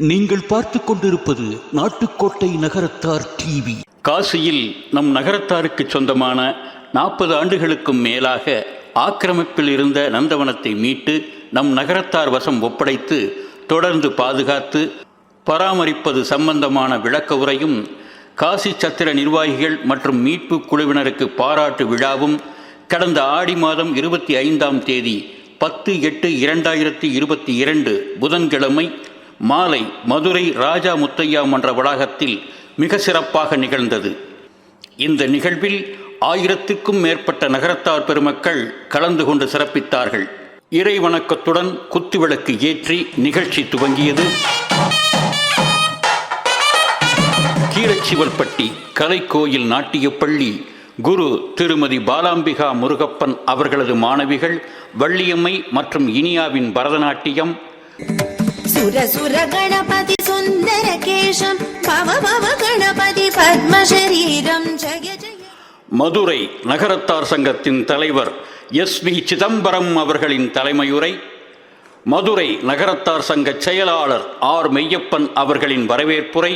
நீங்கள் பார்த்து கொண்டிருப்பது நாட்டுக்கோட்டை நகரத்தார் டிவி. காசியில் நம் நகரத்தாருக்கு சொந்தமான நாற்பது ஆண்டுகளுக்கும் மேலாக ஆக்கிரமிப்பில் இருந்த நந்தவனத்தை மீட்டு நம் நகரத்தார் வசம் ஒப்படைத்து தொடர்ந்து பாதுகாத்து பராமரிப்பது சம்பந்தமான விளக்க உரையும் காசி சத்திர நிர்வாகிகள் மற்றும் மீட்பு குழுவினருக்கு பாராட்டு விழாவும் கடந்த ஆடி மாதம் இருபத்தி ஐந்தாம் தேதி பத்து எட்டு இரண்டாயிரத்தி இருபத்தி இரண்டு புதன்கிழமை மாலை மதுரை ராஜா முத்தையா மன்ற வளாகத்தில் மிக சிறப்பாக நிகழ்ந்தது. இந்த நிகழ்வில் ஆயிரத்திற்கும் மேற்பட்ட நகரத்தார் பெருமக்கள் கலந்து கொண்டு சிறப்பித்தார்கள். இறை வணக்கத்துடன் குத்துவிளக்கு ஏற்றி நிகழ்ச்சி துவங்கியது. கீழச்சிவல்பட்டி கலைக்கோயில் நாட்டியப்பள்ளி குரு திருமதி பாலாம்பிகா முருகப்பன் அவர்களது மாணவிகள் வள்ளியம்மை மற்றும் இனியாவின் பரதநாட்டியம். சுரசுர கணபதி சுந்தர கேஷம் பவ பவ கணபதி பத்மசரீரம். ஜெய மதுரை நகரத்தார் சங்கத்தின் தலைவர் எஸ் வி சிதம்பரம் அவர்களின் தலைமையுரை மதுரை நகரத்தார் சங்க செயலாளர் ஆர் மெய்யப்பன் அவர்களின் வரவேற்புரை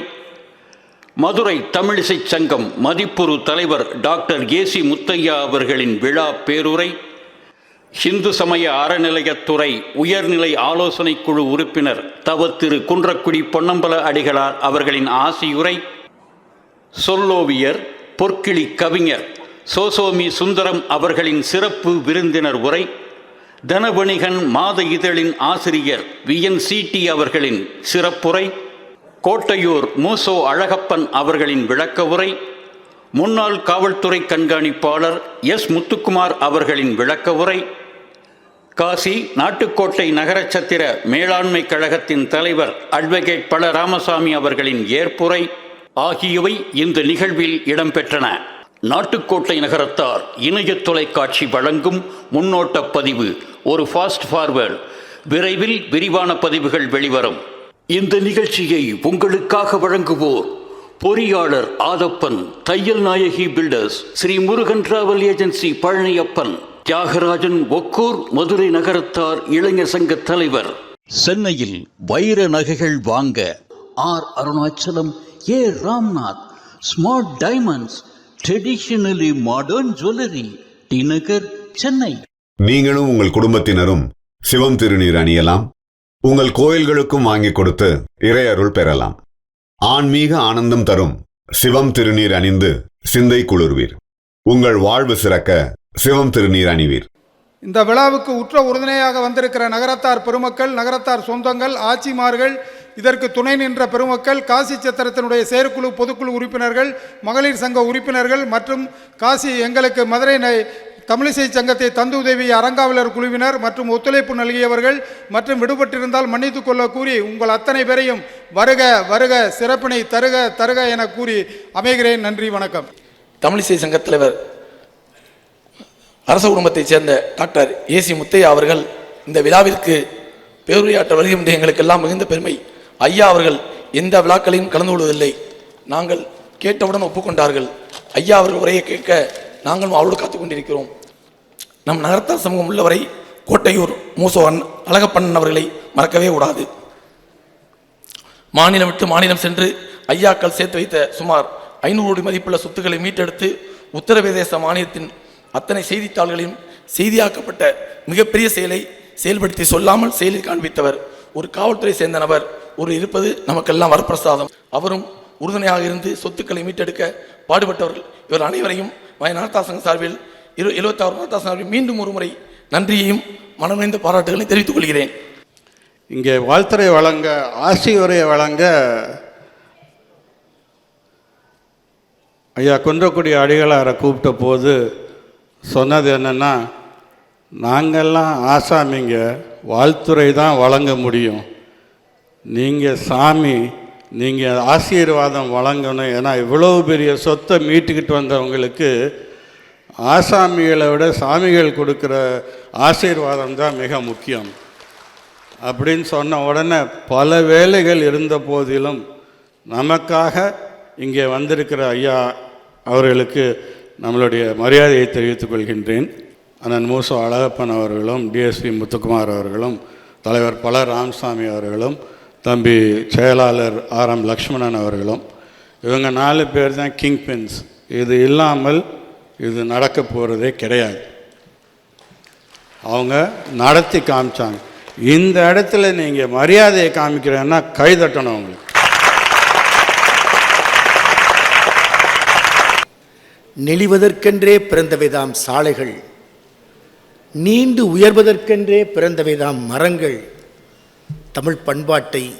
மதுரை தமிழிசைச் சங்கம் மதிப்புரு தலைவர் டாக்டர் ஏசி முத்தையா அவர்களின் விழா பேருரை இந்து சமய அறநிலையத்துறை உயர்நிலை ஆலோசனைக் குழு உறுப்பினர் தவ திரு குன்றக்குடி பொன்னம்பல அடிகளார் அவர்களின் ஆசியுரை. சொல்லோவியர் பொற்கிளி கவிஞர் சோசோமி சுந்தரம் அவர்களின் சிறப்பு விருந்தினர் உரை. தனவணிகன் மாத இதழின் ஆசிரியர் வி என் சிடி அவர்களின் சிறப்புரை. கோட்டையூர் மூசோ அழகப்பன் அவர்களின் விளக்க உரை. முன்னாள் காவல்துறை கண்காணிப்பாளர் எஸ் முத்துக்குமார் அவர்களின் விளக்க உரை. காசி நாட்டுக்கோட்டை நகரச்சத்திர மேலாண்மை கழகத்தின் தலைவர் அட்வொகேட் பல ராமசாமி அவர்களின் ஏற்புரை ஆகியவை இந்த நிகழ்வில் இடம்பெற்றன. நாட்டுக்கோட்டை நகரத்தார் இணைய தொலைக்காட்சி வழங்கும் முன்னோட்ட பதிவு ஒரு ஃபாஸ்ட் ஃபார்வர்ட் விரைவில் விரிவான பதிவுகள் வெளிவரும். இந்த நிகழ்ச்சியை உங்களுக்காக வழங்குவோர் பொறியாளர் Adappan Thaiyal Nayaki builders Sri Murugan travel agency Palaniappan Thiyagarajan Okkur Madurai நகரத்தார் இளைஞர் சங்க தலைவர். சென்னையில் வைர நகைகள் வாங்க R Arunachalam A Ramnath smart diamonds traditionally modern jewellery T Nagar Chennai. நீங்களும் உங்கள் குடும்பத்தினரும் சிவம் திருநீர் அணியலாம். உங்கள் கோயில்களுக்கும் வாங்கி கொடுத்து இறையருள் பெறலாம். ஆன்மீக ஆனந்தம் தரும். சிவம் திருநீர் அணிந்து சிந்தை குளிர்வீர். உங்கள் வாழ்வு சிறக்க சிவம் திருநீர் அணிவீர். இந்த விழாவுக்கு உற்ற உறுதுணையாக வந்திருக்கிற நகரத்தார் பெருமக்கள் நகரத்தார் சொந்தங்கள் ஆட்சிமார்கள் இதற்கு துணை நின்ற பெருமக்கள் காசி சத்திரத்தினுடைய செயற்குழு பொதுக்குழு உறுப்பினர்கள் மகளிர் சங்க உறுப்பினர்கள் மற்றும் காசி எங்களுக்கு மதுரை தமிழிசை சங்கத்தை தந்து உதவிய அறங்காவலர் குழுவினர் மற்றும் ஒத்துழைப்பு நல்கியவர்கள் மற்றும் விடுபட்டிருந்தால் மன்னித்து கொள்ள கூறி உங்கள் அத்தனை பேரையும் வருக வருக சிறப்பினை தருக தருக என கூறி அமைகிறேன். நன்றி வணக்கம். தமிழிசை சங்க தலைவர் அரச குடும்பத்தைச் சேர்ந்த டாக்டர் ஏசி முத்தையா அவர்கள் இந்த விழாவிற்கு பேருரையாற்ற வருகின்ற எங்களுக்கெல்லாம் மிகுந்த பெருமை. ஐயா அவர்கள் எந்த விழாக்களையும் கலந்து கொள்வதில்லை நாங்கள் கேட்டவுடன் ஒப்புக்கொண்டார்கள். ஐயா அவர்கள் உரையை கேட்க நாங்களும் அவ்வளோ காத்துக் கொண்டிருக்கிறோம். நம் நகரத்தார் சமூகம் உள்ளவரை கோட்டையூர் மூசோ அழகப்பண்ணன் அவர்களை மறக்கவே கூடாது. மாநிலம் விட்டு மாநிலம் சென்று ஐயாக்கள் சேர்த்து வைத்த சுமார் ஐநூறு கோடி மதிப்புள்ள சொத்துக்களை மீட்டெடுத்து உத்தரப்பிரதேச மாநிலத்தின் அத்தனை செய்தித்தாள்களையும் செய்தியாக்கப்பட்ட மிகப்பெரிய செயலை செயல்படுத்தி சொல்லாமல் செயலில் காண்பித்தவர் ஒரு காவல்துறை சேர்ந்த நபர் ஒரு இருப்பது நமக்கெல்லாம் வரப்பிரசாதம். அவரும் உறுதுணையாக இருந்து சொத்துக்களை மீட்டெடுக்க பாடுபட்டவர்கள் இவர் அனைவரையும் நார்த்தா சார்பில் இரு எழுபத்தாறு தாசன் அவர்கள் மீண்டும் ஒரு முறை நன்றியையும் மனமிழ்ந்த பாராட்டுகளையும் தெரிவித்துக் கொள்கிறேன். இங்கே வாழ்த்துறை வழங்க ஆசி வழங்க ஐயா குன்றக்குடி அடிகளாரை கூப்பிட்ட போது சொன்னது என்னென்னா நாங்கள்லாம் ஆசாமிங்க வாழ்த்துறை தான் வழங்க முடியும். நீங்கள் சாமி நீங்கள் ஆசீர்வாதம் வழங்கணும். ஏன்னா இவ்வளோ பெரிய சொத்தை மீட்டுக்கிட்டு வந்தவங்களுக்கு ஆசாமிகளை விட சாமிகள் கொடுக்குற ஆசீர்வாதம் தான் மிக முக்கியம். அப்படின்னு சொன்ன உடனே பல வேலைகள் இருந்த போதிலும் நமக்காக இங்கே வந்திருக்கிற ஐயா அவர்களுக்கு நம்மளுடைய மரியாதையை தெரிவித்துக் கொள்கின்றேன். அண்ணன் மூசோ அழகப்பன் அவர்களும் டிஎஸ்பி முத்துக்குமார் அவர்களும் தலைவர் பல ராமசாமி அவர்களும் தம்பி செயலாளர் ஆர் எம் லக்ஷ்மணன் அவர்களும். இவங்க நாலு பேர் தான் கிங் பின்ஸ் இது இல்லாமல் இது நடக்க போகிறதே கிடையாது. அவங்க நடத்தி காமிச்சாங்க. இந்த இடத்துல நீங்கள் மரியாதையை காமிக்கிறேன்னா கைதட்டணும் அவங்களுக்கு. நெளிவதற்கென்றே பிறந்தவைதாம் சாலைகள். நீண்டு உயர்வதற்கென்றே பிறந்தவைதாம் மரங்கள். தமிழ் பண்பாட்டை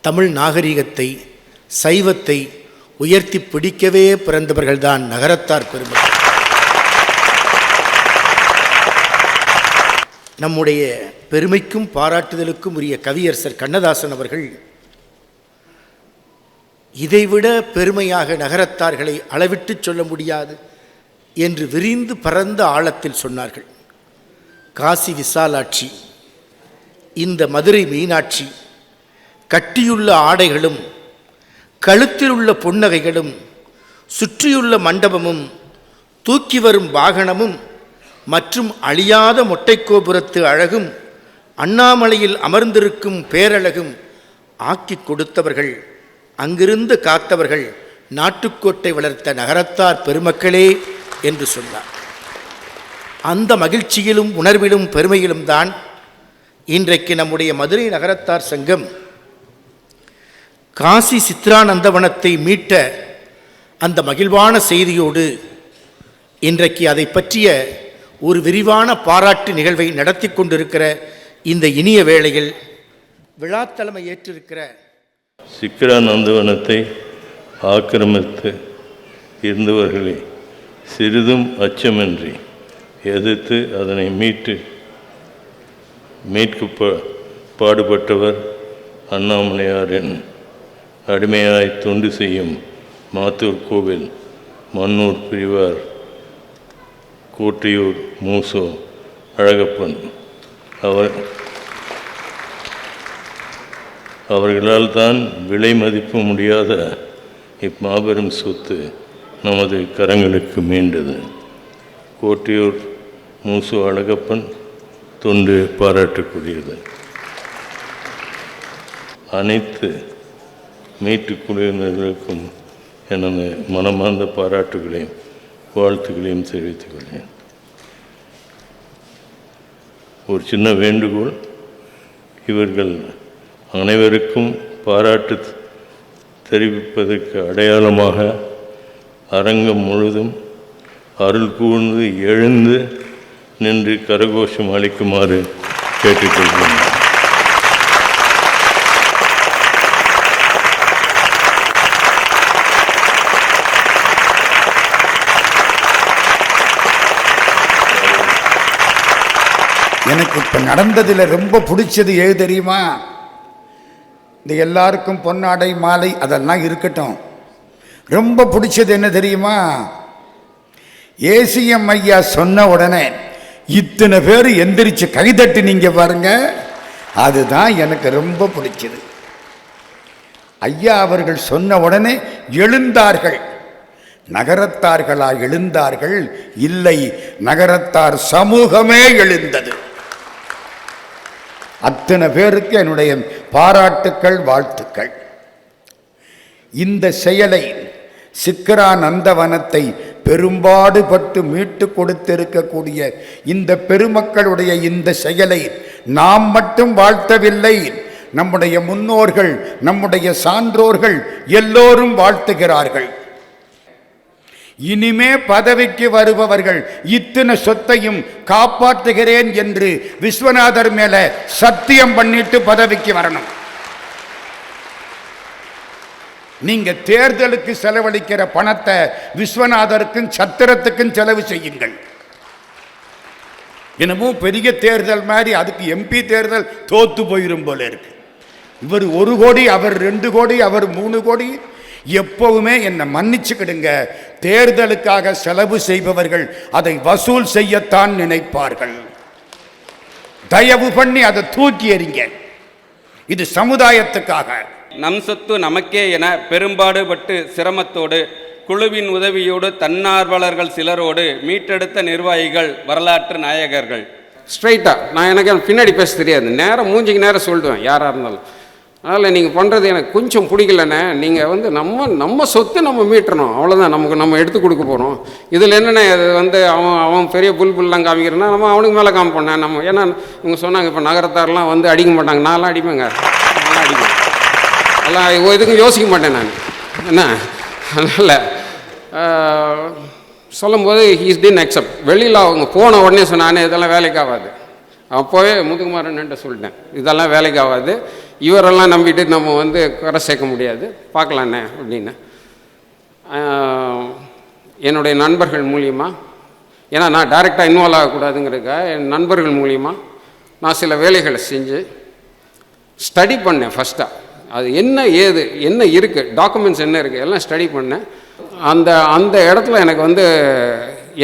தமிழ் நாகரிகத்தை சைவத்தை உயர்த்தி பிடிக்கவே பிறந்தவர்கள்தான் நகரத்தார் பெருமக்கள் நம்முடைய பெருமைக்கும் பாராட்டுதலுக்கும் உரிய கவியரசர் கண்ணதாசன் அவர்கள் இதைவிட பெருமையாக நகரத்தார்களை அளவிட்டு சொல்ல முடியாது என்று விரிந்து பரந்த ஆழத்தில் சொன்னார்கள். காசி விசாலாட்சி இந்த மதுரை மீனாட்சி கட்டியுள்ள ஆடைகளும் கழுத்தில் உள்ள புன்னகைகளும் சுற்றியுள்ள மண்டபமும் தூக்கி வரும் வாகனமும் மற்றும் அழியாத மொட்டைக்கோபுரத்து அழகும் அண்ணாமலையில் அமர்ந்திருக்கும் பேரழகும் ஆக்கிக் கொடுத்தவர்கள் அங்கிருந்து காத்தவர்கள் நாட்டுக்கோட்டை வளர்த்த நகரத்தார் பெருமக்களே என்று சொன்னார். அந்த மகிழ்ச்சியிலும் உணர்விலும் பெருமையிலும் தான் இன்றைக்கு நம்முடைய மதுரை நகரத்தார் சங்கம் காசி சித்ரானந்தவனத்தை மீட்ட அந்த மகிழ்வான செய்தியோடு இன்றைக்கு அதை பற்றிய ஒரு விரிவான பாராட்டு நிகழ்வை நடத்தி கொண்டிருக்கிற இந்த இனிய வேளையில் விழாத்தலைமை ஏற்றிருக்கிற சிக்கரானந்தவனத்தை ஆக்கிரமித்து இருந்தவர்களை சிறிதும் அச்சமின்றி எதிர்த்து அதனை மீட்டு மீட்கு பா- பாடுபட்டவர் அண்ணாமலையாரின் அடிமையாய் தொண்டு செய்யும் மாத்தூர் கோவில் மன்னூர் பிரிவார் கோட்டையூர் மூசோ அழகப்பன் அவர் அவர்களால் தான் விலை மதிப்பு முடியாத இம்மாபெரும் சொத்து நமது கரங்களுக்கு மீண்டது. கோட்டையூர் மூசு அழகப்பன் தொண்டு பாராட்டக்கூடியது. அனைத்து மீட்டு குழுவினர்களுக்கும் எனது மனமார்ந்த பாராட்டுகளையும் வாழ்த்துக்களையும் தெரிவித்துக் கொள்கிறேன். ஒரு சின்ன வேண்டுகோள். இவர்கள் அனைவருக்கும் பாராட்டு தெரிவிப்பதற்கு அடையாளமாக அரங்கம் முழுதும் அருள் கூர்ந்து எழுந்து நின்று கரகோஷம் அளிக்குமாறு கேட்டுக்கொள்கிறேன் எனக்கு இப்போ நடந்ததில் ரொம்ப பிடிச்சது எது தெரியுமா? இந்த எல்லாருக்கும் பொன்னாடை மாலை அதெல்லாம் இருக்கட்டும். ரொம்ப பிடிச்சது என்ன தெரியுமா? ஏசிஎம் ஐயா சொன்ன உடனே இத்தனை பேர் எந்திரிச்சு கைதட்டு நீங்க பாருங்க. அதுதான் எனக்கு ரொம்ப பிடிச்சது. ஐயா அவர்கள் சொன்ன உடனே எழுந்தார்கள். நகரத்தார்களா எழுந்தார்கள்? இல்லை நகரத்தார் சமூகமே எழுந்தது. அத்தனை பேருக்கு என்னுடைய பாராட்டுக்கள் வாழ்த்துக்கள். இந்த செயலை சிக்கரா நந்தவனத்தை பெரும்பாடுபட்டு மீட்டு கொடுத்திருக்கக்கூடிய இந்த பெருமக்களுடைய இந்த செயலை நாம் மட்டும் வாழ்த்தவில்லை. நம்முடைய முன்னோர்கள் நம்முடைய சான்றோர்கள் எல்லோரும் வாழ்த்துகிறார்கள். இனிமே பதவிக்கு வருபவர்கள் இத்தனை சொத்தையும் காப்பாற்றுகிறேன் என்று விஸ்வநாதர் மேல சத்தியம் பண்ணிட்டு பதவிக்கு வரணும். நீங்க தேர்தலுக்கு செலவழிக்கிற பணத்தை விஸ்வநாதருக்கும் சத்திரத்துக்கும் செலவு செய்யுங்கள். என்னமோ பெரிய தேர்தல் மாதிரி அதுக்கு எம்பி தேர்தல் தோத்து போயிரும் போல இருக்கு. இவர் ஒரு கோடி அவர் ரெண்டு கோடி அவர் மூணு கோடி எப்பவுமே என்னை மன்னிச்சுக்கிடுங்க. தேர்தலுக்காக செலவு செய்பவர்கள் அதை வசூல் செய்யத்தான் நினைப்பார்கள். தயவு பண்ணி அதை தூக்கி எறிங்க. இது சமுதாயத்துக்காக. நம் சொத்து நமக்கே என பெரும்பாடுபட்டு சிரமத்தோடு குழுவின் உதவியோடு தன்னார்வலர்கள் சிலரோடு மீட்டெடுத்த நிர்வாகிகள் வரலாற்று நாயகர்கள். ஸ்ட்ரைட்டாக நான் எனக்கு பின்னாடி பேச தெரியாது. நேரம் மூஞ்சிக்கு நேரம் சொல்லிடுவேன் யாராக இருந்தாலும். அதனால் நீங்கள் பண்ணுறது எனக்கு கொஞ்சம் பிடிக்கலண்ணே. நீங்கள் வந்து நம்ம நம்ம சொத்தை நம்ம மீட்டணும். அவ்வளோதான் நமக்கு நம்ம எடுத்து கொடுக்க போகிறோம் இதில் என்னென்ன அது வந்து அவன் அவன் பெரிய புல் புல்லாம் காமிக்கிறனா நம்ம அவனுக்கு மேலே காமிப்போண்ணே நம்ம ஏன்னா இவங்க சொன்னாங்க இப்போ நகரத்தாரெலாம் வந்து அடிக்க மாட்டாங்க. நான்லாம் அடிப்பேங்க. நான்லாம் அடிப்பேன். எல்லாம் எதுக்கும் யோசிக்க மாட்டேன் நான். என்ன? அதனால் சொல்லும்போது ஹீஸ் டின் அக்செப்ட் வெளியில் அவங்க போன உடனே சொன்னானே இதெல்லாம் வேலைக்கு ஆகாது. அப்போவே முதுகுமாரன்ட்ட சொல்லிட்டேன். இதெல்லாம் வேலைக்கு ஆகாது. இவரெல்லாம் நம்பிட்டு நம்ம வந்து கரை சேர்க்க முடியாது. பார்க்கலாண்ணே அப்படின்னு. என்னுடைய நண்பர்கள் மூலியமாக ஏன்னா நான் டைரெக்டாக இன்வால்வ் ஆகக்கூடாதுங்கிறதுக்காக என் நண்பர்கள் மூலியமாக நான் சில வேலைகளை செஞ்சு ஸ்டடி பண்ணேன் ஃபஸ்ட்டாக அது என்ன ஏது என்ன இருக்குது டாக்குமெண்ட்ஸ் என்ன இருக்குது எல்லாம் ஸ்டடி பண்ணேன். அந்த அந்த இடத்துல எனக்கு வந்து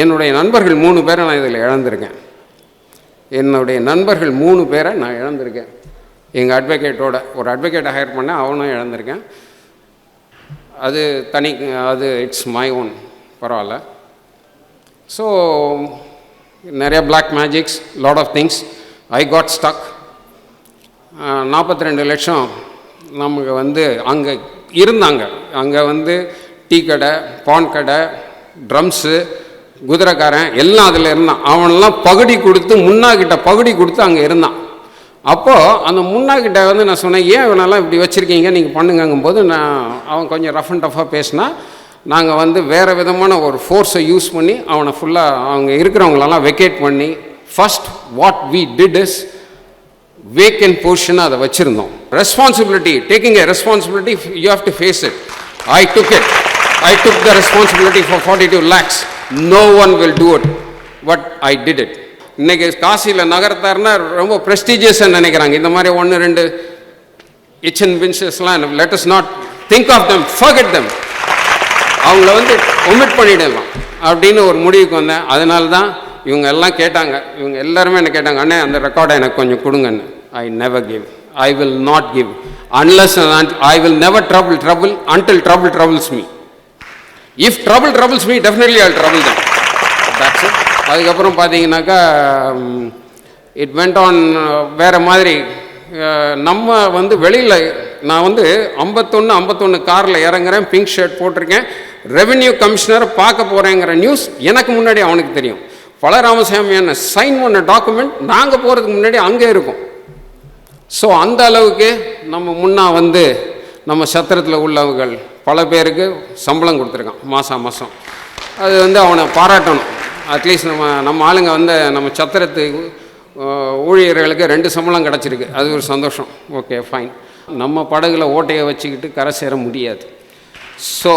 என்னுடைய நண்பர்கள் மூணு பேரை நான் இதில் இழந்திருக்கேன். என்னுடைய நண்பர்கள் மூணு பேரை நான் இழந்திருக்கேன். எங்கள் அட்வொகேட்டோட ஒரு அட்வொகேட்டை ஹையர் பண்ணேன் அவனும் இழந்திருக்கேன். அது தனி அது இட்ஸ் மை ஓன் பரவாயில்ல. ஸோ நிறைய black magics lot of things I got stuck நாற்பத்தி ரெண்டு லட்சம் நமக்கு வந்து அங்கே இருந்தாங்க. அங்கே வந்து டீ கடை பான் கடை ட்ரம்ஸு குதிரைக்காரன் எல்லாம் அதில் இருந்தான். அவனெல்லாம் பகுடி கொடுத்து முன்னாக்கிட்ட பகுடி கொடுத்து அங்கே இருந்தான். அப்போது அந்த முன்னாக்கிட்ட வந்து நான் சொன்னேன் ஏன் இவனெல்லாம் இப்படி வச்சுருக்கீங்க? நீங்கள் பண்ணுங்கங்கும்போது நான் அவன் கொஞ்சம் ரஃப் அண்ட் டஃப்பாக பேசினா நாங்கள் வந்து வேறு விதமான ஒரு ஃபோர்ஸை யூஸ் பண்ணி அவனை ஃபுல்லாக அவங்க இருக்கிறவங்களெல்லாம் வெக்கேட் பண்ணி first what we did is vacant பொசிஷனாக அதை வச்சுருந்தோம். Responsibility taking a responsibility you have to face it I took it I took the responsibility for forty two lakhs no one will do it but I did it இன்றைக்கி காசியில் நகரத்தார்னா ரொம்ப ப்ரெஸ்டீஜியஸ்ன்னு நினைக்கிறாங்க. இந்த மாதிரி ஒன்று ரெண்டு இச்சன் பின்சஸ்லாம் let is not think of them forget them அவங்கள வந்து ஒமிட் பண்ணிடலாம் அப்படின்னு ஒரு முடிவுக்கு வந்தேன். அதனால தான் இவங்க எல்லாம் கேட்டாங்க. இவங்க எல்லாருமே என்ன கேட்டாங்க அண்ணே அந்த ரெக்கார்டை எனக்கு கொஞ்சம் கொடுங்கன்னு. I never give I will not give unless I will never trouble trouble until trouble troubles me if trouble troubles me definitely I trouble தான் தட்ஸ் அதுக்கப்புறம் பார்த்தீங்கன்னாக்கா இட் வெண்ட் ஆன் வேறு மாதிரி நம்ம வந்து வெளியில் நான் வந்து ஐம்பத்தொன்று ஐம்பத்தொன்று காரில் இறங்குறேன் பிங்க் ஷர்ட் போட்டிருக்கேன் ரெவென்யூ கமிஷனரை பார்க்க போகிறேங்கிற நியூஸ் எனக்கு முன்னாடி அவனுக்கு தெரியும். பல ராமசாமியான சைன் பண்ண டாக்குமெண்ட் நாங்கள் போகிறதுக்கு முன்னாடி அங்கே இருக்கும். ஸோ அந்த அளவுக்கு நம்ம முன்னா வந்து நம்ம சத்திரத்தில் உள்ளவர்கள் பல பேருக்கு சம்பளம் கொடுத்துருக்கான் மாதம் மாதம் அது வந்து அவனை பாராட்டணும். அட்லீஸ்ட் நம்ம நம்ம ஆளுங்க வந்து நம்ம சத்திரத்து ஊழியர்களுக்கு ரெண்டு சம்பளம் கிடச்சிருக்கு. அது ஒரு சந்தோஷம். ஓகே ஃபைன் நம்ம படகுல ஓட்டையை வச்சுக்கிட்டு கரை சேர முடியாது. ஸோ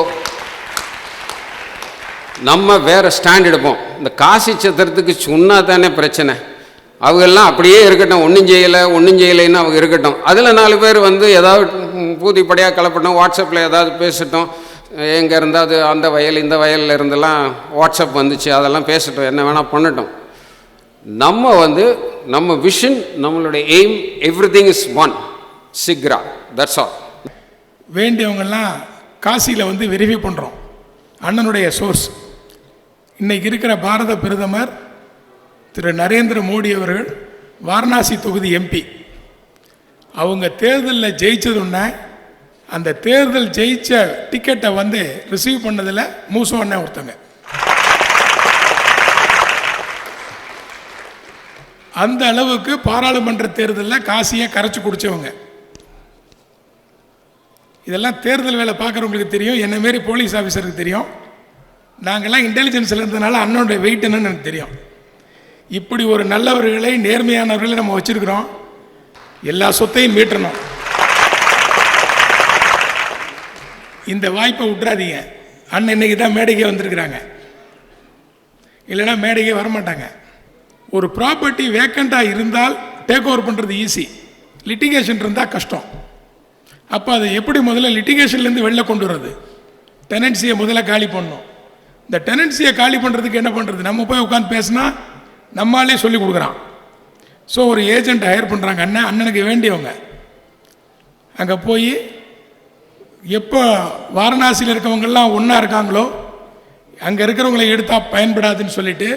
நம்ம வேறு ஸ்டாண்ட் எடுப்போம். இந்த காசி சத்திரத்துக்கு சொன்னால் தானே பிரச்சனை. அவங்கெல்லாம் அப்படியே இருக்கட்டும். ஒன்றும் செய்யலை ஒன்றும் செய்யலைன்னு அவங்க இருக்கட்டும். அதில் நாலு பேர் வந்து ஏதாவது பூதிப்படையாக கலப்பட்டோம். வாட்ஸ்அப்பில் ஏதாவது பேசட்டும். எங்கே இருந்தால் அது அந்த வயல் இந்த வயலில் இருந்தெல்லாம் வாட்ஸ்அப் வந்துச்சு அதெல்லாம் பேசட்டும் என்ன வேணால் பண்ணட்டும். நம்ம வந்து நம்ம விஷன் நம்மளுடைய aim every thing is one சிக்ரா that's all வேண்டியவங்கெல்லாம் காசியில் வந்து வெரிஃபை பண்ணுறோம் அண்ணனுடைய சோர்ஸ் இன்றைக்கி இருக்கிற பாரத பிரதமர் திரு நரேந்திர மோடி அவர்கள் வாரணாசி தொகுதி எம்பி அவங்க தேர்தலில் ஜெயிச்சதுன்னா அந்த தேர்தல் ஜெயிச்ச டிக்கெட்டை வந்து ரிசீவ் பண்ணதில் மூசோ அண்ணன் ஒருத்தங்க. அந்த அளவுக்கு பாராளுமன்ற தேர்தலில் காசியை கரைச்சி குடித்தவங்க இதெல்லாம் தேர்தல் வேலை பார்க்குறவங்களுக்கு தெரியும் என்ன மாரி போலீஸ் ஆஃபீஸருக்கு தெரியும். நாங்கள்லாம் இன்டெலிஜென்ஸில் இருந்ததுனால அண்ணனுடைய வெயிட் என்னன்னு எனக்கு தெரியும். இப்படி ஒரு நல்லவர்களை நேர்மையானவர்களை நம்ம வச்சிருக்கிறோம். எல்லா சொத்தையும் மீட்டணும். இந்த வாய்ப்பை விட்டுறாதீங்க. அண்ணன் இன்னைக்கு தான் மேடைக்கே வந்திருக்கிறாங்க. இல்லைன்னா மேடைக்கே வரமாட்டாங்க. ஒரு ப்ராப்பர்ட்டி வேக்கண்ட்டாக இருந்தால் டேக் ஓவர் பண்ணுறது ஈஸி லிட்டிகேஷன் இருந்தால் கஷ்டம். அப்போ அதை எப்படி முதல்ல லிட்டிகேஷன்லேருந்து வெளில கொண்டு வர்றது? டெனன்சியை முதல்ல காலி பண்ணணும். இந்த டெனன்சியை காலி பண்ணுறதுக்கு என்ன பண்ணுறது நம்ம போய் உட்காந்து பேசினா நம்மளே சொல்லி கொடுக்குறான். ஸோ ஒரு ஏஜென்ட் ஹையர் பண்ணுறாங்க அண்ணன் அண்ணனுக்கு வேண்டியவங்க. அங்கே போய் எப்போ வாரணாசியில் இருக்கவங்கெல்லாம் ஒன்றா இருக்காங்களோ அங்கே இருக்கிறவங்களை எடுத்தால் பயன்படாதுன்னு சொல்லிட்டு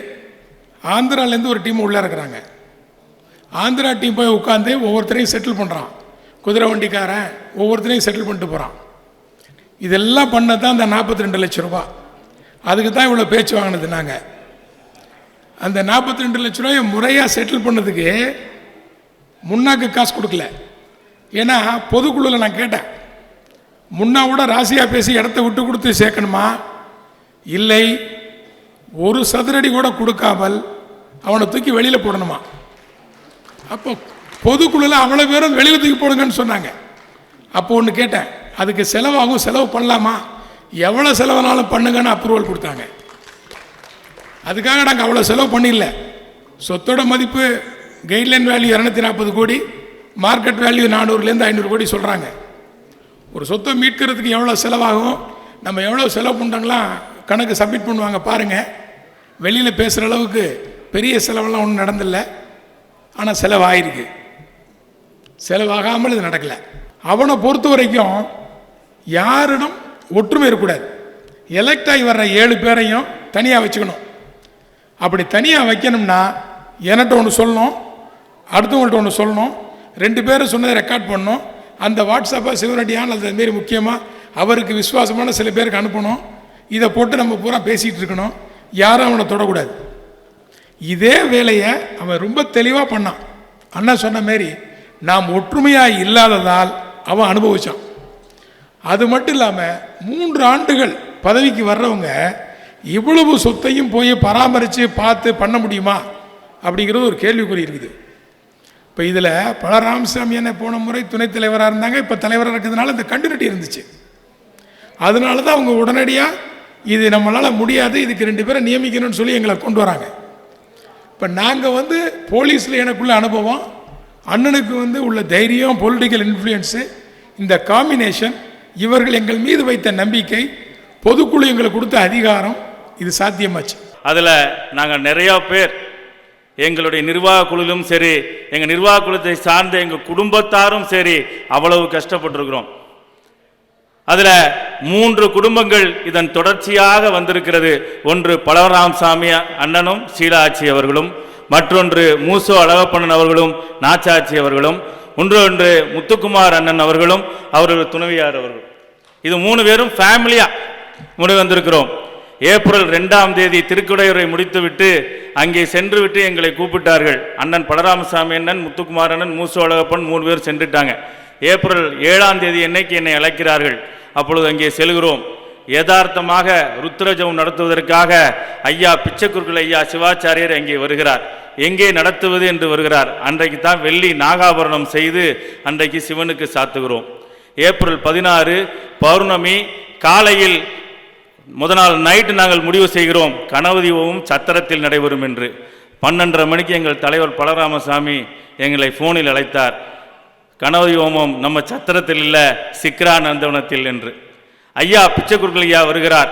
ஆந்திராலேருந்து ஒரு டீம் உள்ளே இருக்கிறாங்க. ஆந்திரா டீம் போய் உட்காந்து ஒவ்வொருத்தரையும் செட்டில் பண்ணுறான் குதிரை வண்டிக்காரன் ஒவ்வொருத்தரையும் செட்டில் பண்ணிட்டு போகிறான் இதெல்லாம் பண்ண தான் அந்த நாற்பத்தி ரெண்டு லட்ச ரூபா. அதுக்கு தான் இவ்வளோ பேச்சு வாங்கினது நாங்கள் அந்த நாற்பத்தி ரெண்டு லட்ச ரூபாயை முறையாக செட்டில் பண்ணதுக்கு முன்னாக்கு காசு கொடுக்கல. ஏன்னா பொதுக்குழுவில் நான் கேட்டேன். முன்னா கூட ராசியாக பேசி இடத்த விட்டு கொடுத்து சேர்க்கணுமா? இல்லை. ஒரு சதுரடி கூட கொடுக்காமல் அவனை தூக்கி வெளியில் போடணுமா? அப்போ பொதுக்குழுவில் அவ்வளோ பேரும் வெளியில் தூக்கி போடுங்கன்னு சொன்னாங்க. அப்போ ஒன்று கேட்டேன். அதுக்கு செலவாகும் செலவு பண்ணலாமா? எவ்வளோ செலவுனாலும் பண்ணுங்கன்னு அப்ரூவல் கொடுத்தாங்க. அதுக்காக நாங்கள் அவ்வளோ செலவு பண்ணிடல சொத்தோட மதிப்பு கைட்லைன் வேல்யூ இரநூத்தி நாற்பது கோடி மார்க்கெட் வேல்யூ நானூறுலேருந்து ஐநூறு கோடி சொல்கிறாங்க ஒரு சொத்தை மீட்கிறதுக்கு எவ்வளோ செலவாகும்? நம்ம எவ்வளோ செலவு பண்ணுறாங்களாம் கணக்கு சப்மிட் பண்ணுவாங்க பாருங்கள் வெளியில் பேசுகிற அளவுக்கு பெரிய செலவெல்லாம் ஒன்றும் நடந்தில்ல. ஆனால் செலவாயிருக்கு. செலவாகாமல் இது நடக்கலை. அவனை பொறுத்த வரைக்கும் யாரிடம் ஒற்றுமை இருக்கக்கூடாது. எலெக்ட் ஆகி வர்ற ஏழு பேரையும் தனியாக வச்சுக்கணும். அப்படி தனியாக வைக்கணும்னா என்கிட்ட ஒன்று சொல்லணும் அடுத்தவங்கள்ட்ட ஒன்று சொல்லணும் ரெண்டு பேரும் சொன்னதை ரெக்கார்ட் பண்ணணும் அந்த வாட்ஸ்அப்பை சிவனடியான் அது மாரி முக்கியமாக அவருக்கு விசுவாசமான சில பேருக்கு அனுப்பணும். இதை போட்டு நம்ம பூரா பேசிகிட்டு இருக்கணும். யாரும் அவனை தொடக்கூடாது. இதே வேலையை அவன் ரொம்ப தெளிவாக பண்ணான். அண்ணா சொன்ன மாரி நாம் ஒற்றுமையாக இல்லாததால் அவன் அனுபவித்தான் அது மட்டும் இல்லாமல் மூன்று ஆண்டுகள் பதவிக்கு வர்றவங்க இவ்வளவு சொத்தையும் போய் பராமரித்து பார்த்து பண்ண முடியுமா? அப்படிங்கிறது ஒரு கேள்விக்குறி இருக்குது. இப்போ இதில் பல ராமசாமி என்ன போன முறை துணைத் தலைவராக இருந்தாங்க. இப்போ தலைவராக இருக்கிறதுனால இந்த கண்டினியூட்டி இருந்துச்சு. அதனால தான் அவங்க உடனடியாக இது நம்மளால் முடியாது இதுக்கு ரெண்டு பேரை நியமிக்கணும்னு சொல்லி எங்களை கொண்டு வராங்க. இப்போ நாங்கள் வந்து போலீஸில் எனக்குள்ள அனுபவம் அண்ணனுக்கு வந்து உள்ள தைரியம் பொலிட்டிக்கல் இன்ஃப்ளூயன்ஸு இந்த காம்பினேஷன் இவர்கள் எங்கள் மீது வைத்த நம்பிக்கை பொதுக்குழு எங்களுக்கு கொடுத்த அதிகாரம் இது சாத்தியமாச்சு. அதில் நாங்கள் நிறையா பேர் எங்களுடைய நிர்வாக குழுவிலும் சரி எங்கள் நிர்வாக குழுத்தை சார்ந்த எங்கள் குடும்பத்தாரும் சரி அவ்வளவு கஷ்டப்பட்டிருக்கிறோம். அதில் மூன்று குடும்பங்கள் இதன் தொடர்ச்சியாக வந்திருக்கிறது. ஒன்று பலவராமசாமி அண்ணனும் ஷீலாட்சி அவர்களும் மற்றொன்று மூசோ அழகப்பண்ணன் அவர்களும் நாச்சாட்சி அவர்களும் ஒன்று முத்துக்குமார் அண்ணன் அவர்களும் அவர்கள் துணைவியார் அவர்கள். இது மூணு பேரும் ஃபேமிலியாக முடி வந்திருக்கிறோம். ஏப்ரல் ரெண்டாம் தேதி திருக்குடையூரை முடித்துவிட்டு அங்கே சென்று விட்டு எங்களை கூப்பிட்டார்கள். அண்ணன் பலராமசாமி அண்ணன் முத்துக்குமார் அண்ணன் மூசு அழகப்பன் மூணு பேர் சென்றுட்டாங்க. ஏப்ரல் ஏழாம் தேதி என்னைக்கு என்னை அழைக்கிறார்கள்? அப்பொழுது அங்கே செல்கிறோம். யதார்த்தமாக ருத்ரஜம் நடத்துவதற்காக ஐயா பிச்சைக்குருக்கள் ஐயா சிவாச்சாரியர் அங்கே வருகிறார். எங்கே நடத்துவது என்று வருகிறார். அன்றைக்கு தான் வெள்ளி நாகாபரணம் செய்து அன்றைக்கு சிவனுக்கு சாத்துகிறோம். ஏப்ரல் பதினாறு பௌர்ணமி காலையில் முத நாள் நைட்டு நாங்கள் முடிவு செய்கிறோம். கணபதி சத்திரத்தில் நடைபெறும் என்று. பன்னெண்டரை மணிக்கு எங்கள் தலைவர் பலராமசாமி எங்களை ஃபோனில் அழைத்தார். கணபதி ஹோமம் நம்ம சத்திரத்தில் இல்லை சிக்ரா நந்தவனத்தில் என்று. ஐயா பிச்சைக்குருக்கள் ஐயா வருகிறார்.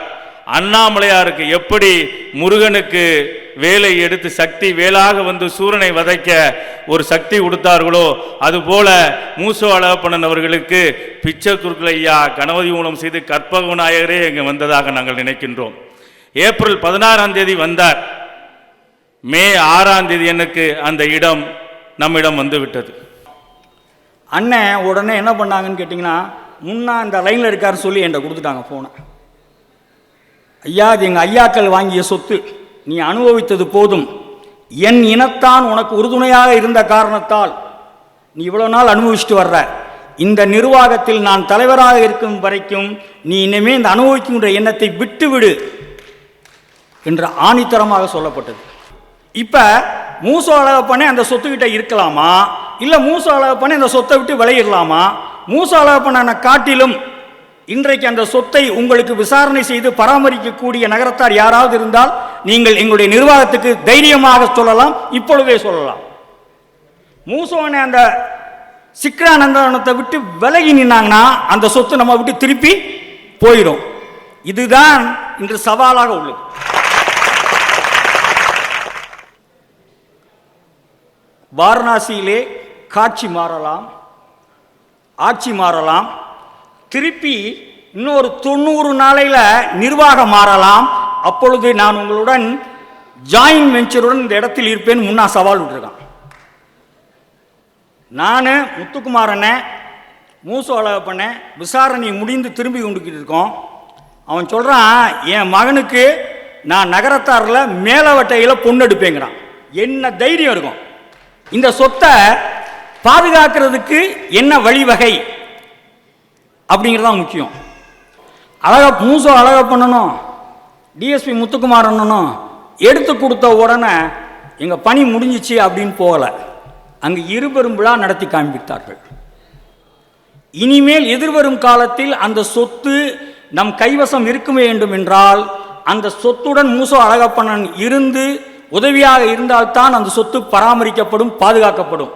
அண்ணாமலையாருக்கு எப்படி முருகனுக்கு வேலை எடுத்து சக்தி வேலாக வந்து சூரனை வதைக்க ஒரு சக்தி கொடுத்தார்களோ அதுபோல மூசோ அழகப்பண்ணன் அவர்களுக்கு பிச்சை குருக்கள் ஐயா கணபதி மூலம் செய்து கற்பக விநாயகரே இங்கே வந்ததாக நாங்கள் நினைக்கின்றோம். ஏப்ரல் பதினாறாம் தேதி வந்தார். மே ஆறாம் தேதி எனக்கு அந்த இடம் நம்மிடம் வந்து விட்டது அண்ணன் உடனே என்ன பண்ணாங்கன்னு கேட்டிங்கன்னா முன்னா அந்த லைனில் இருக்காருன்னு சொல்லி என்கிட்ட கொடுத்துட்டாங்க ஃபோனை ஐயா அது எங்கள் ஐயாக்கள் வாங்கிய சொத்து. நீ அனுபவித்தது போதும். என் இனத்தான் உனக்கு உறுதுணையாக இருந்த காரணத்தால் நீ இவ்வளோ நாள் அனுபவிச்சுட்டு வர்ற. இந்த நிர்வாகத்தில் நான் தலைவராக இருக்கும் வரைக்கும் நீ இனிமே இந்த அனுபவிக்கின்ற எண்ணத்தை விட்டுவிடு என்று ஆணித்தரமாக சொல்லப்பட்டது. இப்போ மூசோ அழகப்பனே அந்த சொத்துக்கிட்ட இருக்கலாமா? இல்லை மூசோ அழகப்பனே அந்த சொத்தை விட்டு விளையிடலாமா மூசோ அழகப்பனை காட்டிலும் இன்றைக்கு அந்த சொத்தை உங்களுக்கு விசாரணை செய்து பராமரிக்கக்கூடிய நகரத்தார் யாராவது இருந்தால் நீங்கள் எங்களுடைய நிர்வாகத்துக்கு தைரியமாக சொல்லலாம் இப்பொழுதே சொல்லலாம். மூசோனை அந்த சிக்ரானந்தனத்தை விட்டு விலகி நின்னாங்கன்னா அந்த சொத்து நம்ம விட்டு திருப்பி போயிடும். இதுதான் இன்று சவாலாக உள்ளது. வாரணாசியிலே காட்சி மாறலாம் ஆட்சி மாறலாம் திருப்பி இன்னொரு தொண்ணூறு நாளையில் நிர்வாகம் மாறலாம். அப்பொழுது நான் உங்களுடன் ஜாயின் வெஞ்சருடன் இந்த இடத்தில் இருப்பேன் முன்னா சவால் விட்டுருக்கான். நான் முத்துக்குமாரனை மூசு அழகப்பண்ண விசாரணை முடிந்து திரும்பி கொண்டுக்கிட்டு இருக்கோம். அவன் சொல்கிறான் என் மகனுக்கு நான் நகரத்தாரில் மேலவட்டையில் பொண்ணு எடுப்பேங்கிறான். என்ன தைரியம் இருக்கும்? இந்த சொத்தை பாதுகாக்கிறதுக்கு என்ன வழிவகை? அப்படிங்கிறது தான் முக்கியம். அழகா மூசோ அழகாக பண்ணணும். டிஎஸ்பி முத்துக்குமார் அண்ணனும் எடுத்து கொடுத்த உடனே எங்கள் பணி முடிஞ்சிச்சு அப்படின்னு போகலை. அங்கு இருபெரும் விழா நடத்தி காண்பித்தார்கள். இனிமேல் எதிர்வரும் காலத்தில் அந்த சொத்து நம் கைவசம் இருக்க வேண்டும் என்றால் அந்த சொத்துடன் மூசோ அழகப்பண்ணன் இருந்து உதவியாக இருந்தால்தான் அந்த சொத்து பராமரிக்கப்படும் பாதுகாக்கப்படும்.